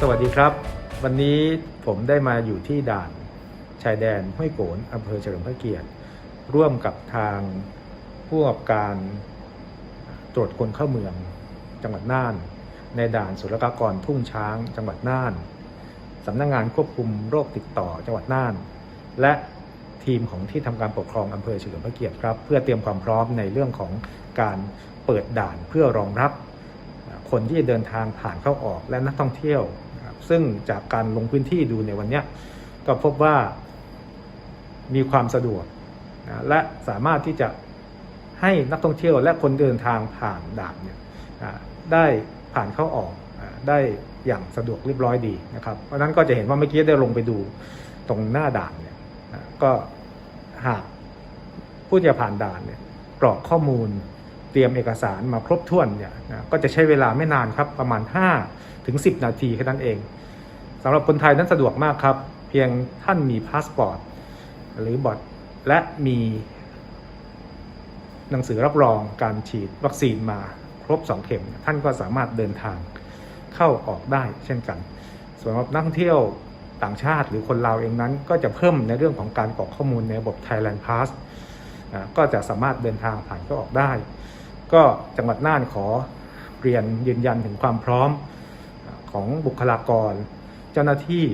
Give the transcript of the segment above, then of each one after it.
สวัสดีครับ วันนี้ผมได้มาอยู่ที่ด่านชายแดนห้วยโกนอำเภอเฉลิมพระเกียรติ ร่วมกับทางผู้ประกอบการตรวจคนเข้าเมืองจังหวัดน่าน ในด่านศุลกากรทุ่งช้างจังหวัดน่านสำนักงงานควบคุมโรคติดต่อจังหวัดน่าน และทีมของที่ทำการปกครองอำเภอเฉลิมพระเกียรติครับ เพื่อเตรียมความพร้อมในเรื่องของการเปิดด่านเพื่อรองรับ คนที่จะเดินทางผ่านเข้าออกและนักท่องเที่ยวครับซึ่งจากการลงพื้นที่ดูในวันนี้ก็พบว่ามีความสะดวกนะและสามารถที่จะให้นักท่องเที่ยวและคนเดินทางผ่านด่านเนี่ยได้ผ่านเข้าออกได้อย่างสะดวกเรียบร้อยดีนะครับเพราะนั้นก็จะเห็นว่าเมื่อกี้ได้ลงไปดูตรงหน้าด่านเนี่ยก็หากผู้จะผ่านด่านเนี่ยกรอกข้อมูล เตรียมเอกสารมาครบถ้วนเนี่ยนะก็จะใช้เวลาไม่นานครับประมาณ 5 ถึง 10 นาทีแค่นั้นเองสำหรับคนไทยนั้นสะดวกมากครับ เพียงท่านมีพาสปอร์ตหรือบอดและมีหนังสือรับรองการฉีดวัคซีนมาครบ 2 เข็ม ท่านก็สามารถเดินทางเข้าออกได้เช่นกัน ส่วนสำหรับนักท่องเที่ยวต่างชาติหรือคนลาวเองนั้น ก็จะเพิ่มในเรื่องของการกรอกข้อมูลในระบบ Thailand Pass ก็จะสามารถเดินทางผ่านเข้าออกได้ ก็จังหวัดน่านขอเรียนยืนยันถึงความพร้อมของบุคลากร เจ้าหน้าที่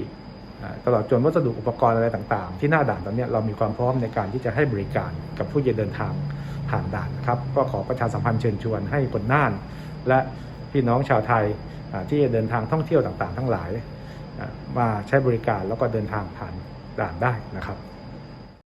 ตลอดจนวัสดุอุปกรณ์อะไรต่างๆ ที่หน้าด่านตอนนี้เรามีความพร้อมในการที่จะให้บริการกับผู้จะเดินทางผ่านด่านนะครับ ก็ขอประชาสัมพันธ์เชิญชวนให้คนน่าน และพี่น้องชาวไทยที่จะเดินทางท่องเที่ยวต่างๆ ทั้งหลายมาใช้บริการแล้วก็เดินทางผ่านด่านได้นะครับ